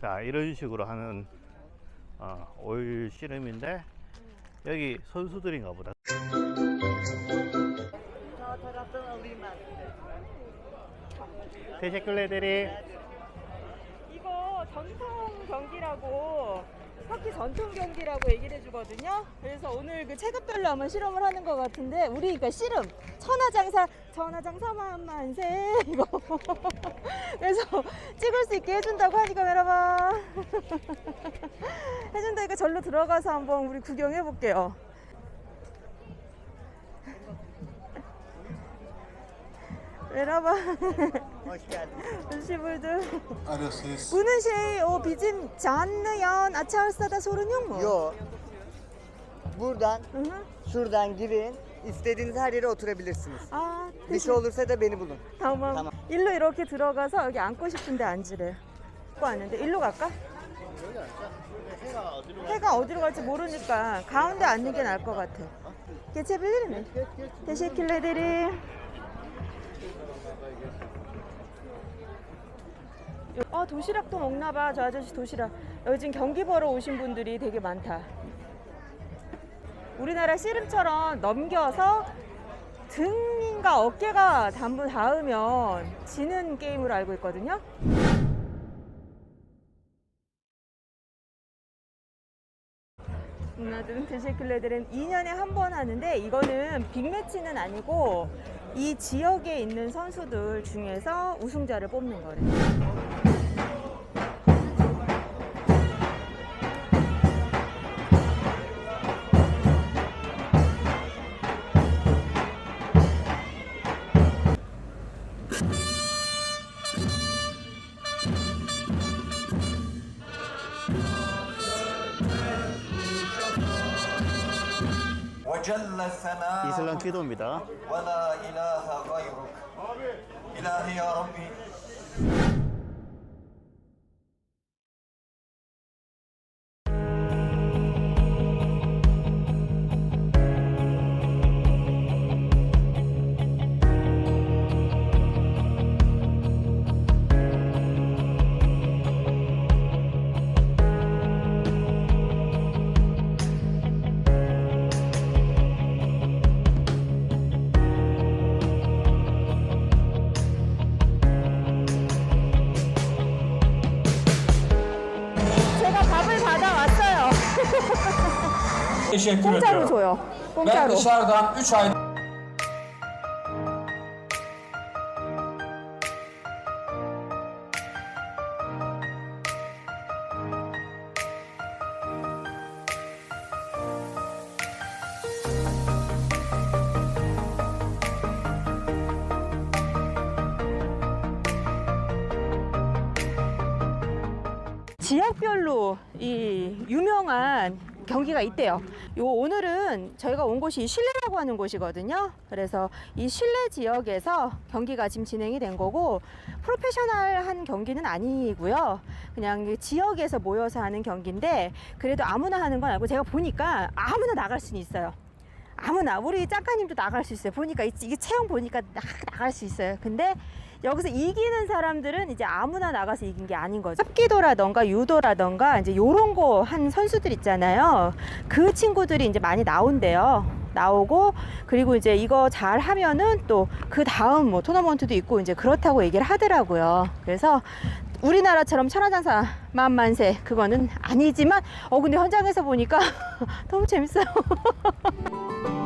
자 이런 식으로 하는 어, 오일 씨름인데 여기 선수들인가 보다. 테şekkürleri 이거 전통 경기라고 터키 전통 경기라고 얘기를 해주거든요. 그래서 오늘 그 체급별로 아마 실험을 하는 것 같은데 우리 그러니까 씨름 천하장사 천하장사 만 만세 이거 그래서 찍을 수 있게 해준다고 하니까 메라봐 해준다니까 절로 들어가서 한번 우리 구경해 볼게요. Merhaba. Hoş geldin. Hoş bulduk. Arasız. Bunun şey o bizim canlı yayın açarsa da sorun yok mu? Yo. Buradan, Hı hı. şuradan girin. İstediğiniz her yere oturabilirsiniz. 아, Bir şey olursa da beni bulun. tamam. tamam. 일로 이렇게 들어가서 여기 앉고 싶은데 앉으래. 앉고 왔는데 일로 갈까? 해가 어디로 갈지 모르니까 가운데 앉는 게 나을 것 같아. Geçebilir mi? Teşekkür ederim. 아 도시락도 먹나 봐. 저 아저씨 도시락. 여기 지금 경기 보러 오신 분들이 되게 많다. 우리나라 씨름처럼 넘겨서 등인가 어깨가 단부 닿으면 지는 게임으로 알고 있거든요. 누나들은 teşekkürlerim 2년에 한 번 하는데 이거는 빅매치는 아니고 이 지역에 있는 선수들 중에서 우승자를 뽑는 거래요. 이슬람 기도입니다 Teşekkür 공짜로 ediyorum. 줘요. Ben 공짜로. dışarıdan 3 ay 지역별로 이 유명한 경기가 있대요. 요 오늘은 저희가 온 곳이 이 실내라고 하는 곳이거든요. 그래서 이 실내 지역에서 경기가 지금 진행이 된 거고 프로페셔널한 경기는 아니고요. 그냥 이 지역에서 모여서 하는 경기인데 그래도 아무나 하는 건 아니고 제가 보니까 아무나 나갈 수는 있어요. 아무나 우리 작가님도 나갈 수 있어요. 보니까 이- 이게 체형 보니까 나, 나갈 수 있어요. 근데 여기서 이기는 사람들은 이제 아무나 나가서 이긴 게 아닌 거죠. 합기도라던가 유도라던가 이제 요런 거 한 선수들 있잖아요. 그 친구들이 이제 많이 나온대요. 나오고 그리고 이제 이거 잘 하면은 또 그 다음 뭐 토너먼트도 있고 이제 그렇다고 얘기를 하더라고요. 그래서 우리나라처럼 천하장사 만만세 그거는 아니지만 어 근데 현장에서 보니까 너무 재밌어요.